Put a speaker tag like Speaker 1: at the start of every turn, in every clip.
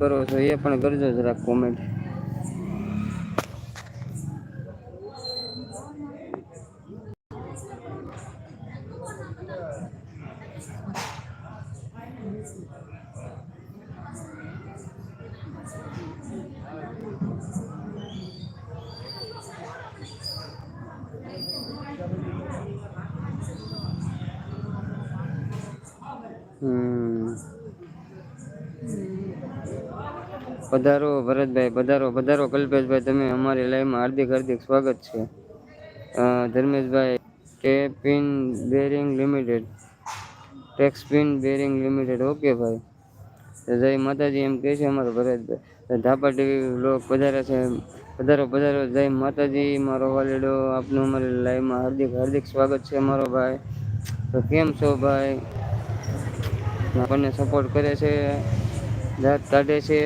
Speaker 1: કરો છો એ પણ કરજો જરાક કોમેન્ટ હમ પધારો ભરતભાઈ, પધારો પધારો કલ્પેશભાઈ, તમે અમારી લાઈવમાં હાર્દિક હાર્દિક સ્વાગત છે. ધર્મેશભાઈ કે pin bearing limited Tex pin bearing limited, okay ભાઈ. જય માતાજી એમ કહે છે અમારો ભરતભાઈ. ધાપા ટીવી લોક પધારે છે પધારો પધારો, જય માતાજી, મારો વાલીડો, આપનું અમારી લાઈવમાં હાર્દિક હાર્દિક સ્વાગત છે મારો ભાઈ. તો કેમ છો ભાઈ? આપણને સપોર્ટ કરે છે, દાંત કાઢે છે.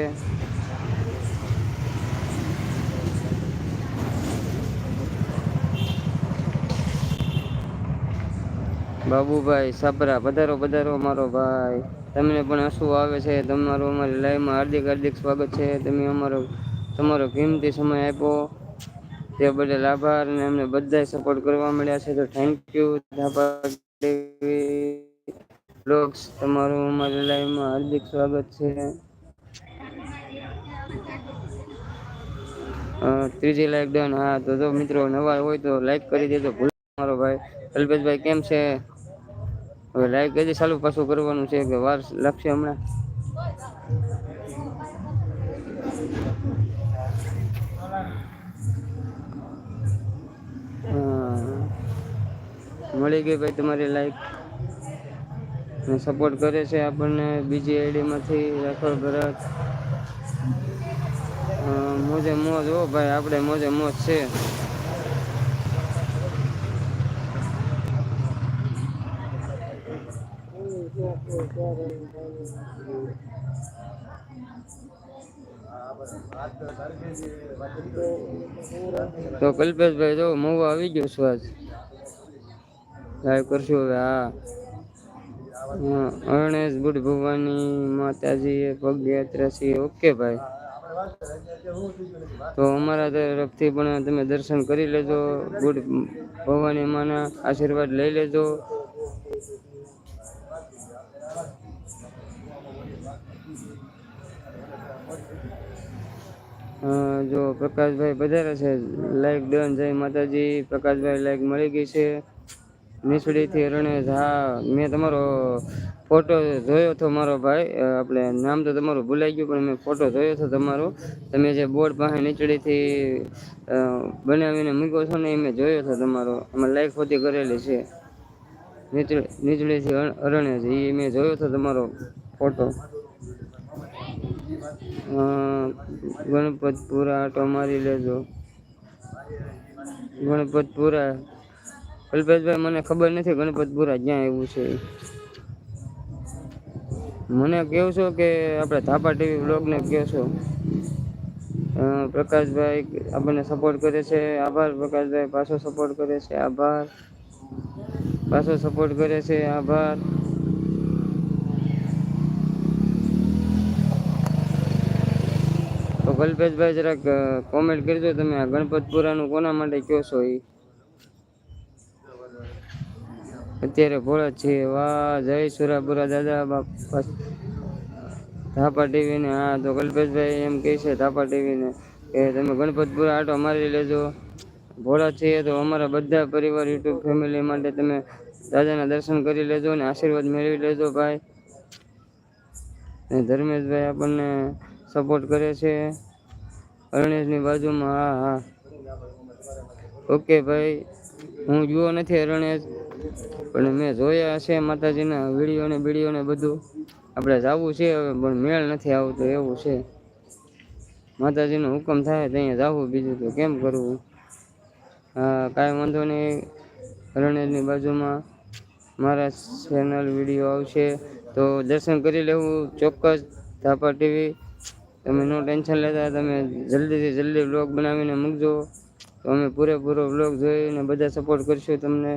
Speaker 1: બાબુભાઈ, સાબરા, પધારો પધારો મારો ભાઈ. તમને પણ હસવું આવે છે. તમારું અમારી લાઈવમાં હાર્દિક હાર્દિક સ્વાગત છે. તમે અમારો, તમારો કિંમતી સમય આપ્યો. તે બદલ આભાર અને અમને બધાય સપોર્ટ કરવા મળ્યા છે. તો થેન્ક યુ બ્લોગ્સ. તમારું અમારી લાઈવમાં હાર્દિક સ્વાગત છે. ત્રીજી લાઈક ડન હા, તો જો મિત્રો નવા હોય તો લાઈક કરી દેજો. ભૂલ મારો ભાઈ. અલ્પેશભાઈ કેમ છે? હવે લાઈક કદી ચાલુ પાછું કરવાનું છે કે વાર લાગશે હમણાં. મળી ગઈ ભાઈ તમારી લાઈક. સપોર્ટ કરે છે આપણને બીજી આઈડીમાંથી રાખો ભરત. મોજે મોજ હો ભાઈ, આપણે મોજે મોજ છે. તો કલ્પેશભાઈ, જો મહુવા આવી ગયો સ્વાદ લાઈવ કરશું હવે, હા. અરણેશ બુટ ભગવાનની માતાજી એ પગ છે, ઓકે ભાઈ. તો અમારા તરફથી પણ તમે દર્શન કરી લેજો ગુડ ભવાની માના આશીર્વાદ લઈ લેજો. જો પ્રકાશભાઈ પધારે છે લાઈક ડન જય માતાજી. પ્રકાશભાઈ લાઈક મળી ગઈ છે. નીસડીથી રણેશ, હા, મેં તમારો ફોટો જોયો હતો મારો ભાઈ. આપણે નામ તો તમારું ભૂલાઈ ગયું, પણ મેં ફોટો જોયો હતો તમારો. તમે જે બોર્ડ પાસે નીચડીથી બનાવીને મૂક્યો છો ને એ મેં જોયો હતો તમારો. એમાં લાઈક હોતી કરેલી છે. નીચડી, નીચડીથી અરણ્ય છે એ મેં જોયો હતો તમારો ફોટો ગણપતપુરા આટો મારી લેજો. ગણપતપુરા. કલ્પેશભાઈ મને ખબર નથી ગણપતપુરા ક્યાં એવું છે. મને કહેશો છો કે આપણે થાપા ટીવી બ્લોગને કહેશો અ, પ્રકાશભાઈ આપણને સપોર્ટ કરે છે. આભાર પ્રકાશભાઈ પાછો સપોર્ટ કરે છે. આભાર. પાછો સપોર્ટ કરે છે. આભાર. તો કલ્પેશભાઈ જરાક કોમેન્ટ કરજો તમે આ ગણપતપુરાનું કોના માટે કહો છો એ અત્યારે ભોળા છે વાહ, જય સુરાપુરા દાદા, બાપા ધાપા ટીવીને હા, તો કલ્પેશભાઈ એમ કહે છે ધાપા ટીવીને કે તમે ગણપતપુરા આટો મારી લેજો. ભોળા છીએ તો અમારા બધા પરિવાર, યુટ્યુબ ફેમિલી માટે તમે દાદાના દર્શન કરી લેજો અને આશીર્વાદ મેળવી લેજો ભાઈ. ધર્મેશભાઈ આપણને સપોર્ટ કરે છે. અરણેશની બાજુમાં હા હા ઓકે ભાઈ, હું જુઓ નથી અરણેશ, પણ મેં જોયા છે માતાજીના વીડિયો ને બીડીયો ને બધું. આપણે જવું છે હવે, પણ મેળ નથી આવતો એવું છે. માતાજીનો હુકમ થાય તો અહીંયા જવું બીજું તો કેમ કરવું? હા, કાંઈ વાંધો નહીં. અરણેશની બાજુમાં મારા ચેનલ વીડિયો આવશે તો દર્શન કરી લેવું ચોક્કસ. ધાપા ટીવી. તમે નો ટેન્શન લેતા તમે જલ્દીથી જલ્દી બ્લોગ બનાવીને મૂકજો. તો અમે પૂરેપૂરો બ્લોગ જોઈને બધા સપોર્ટ કરશું તમને.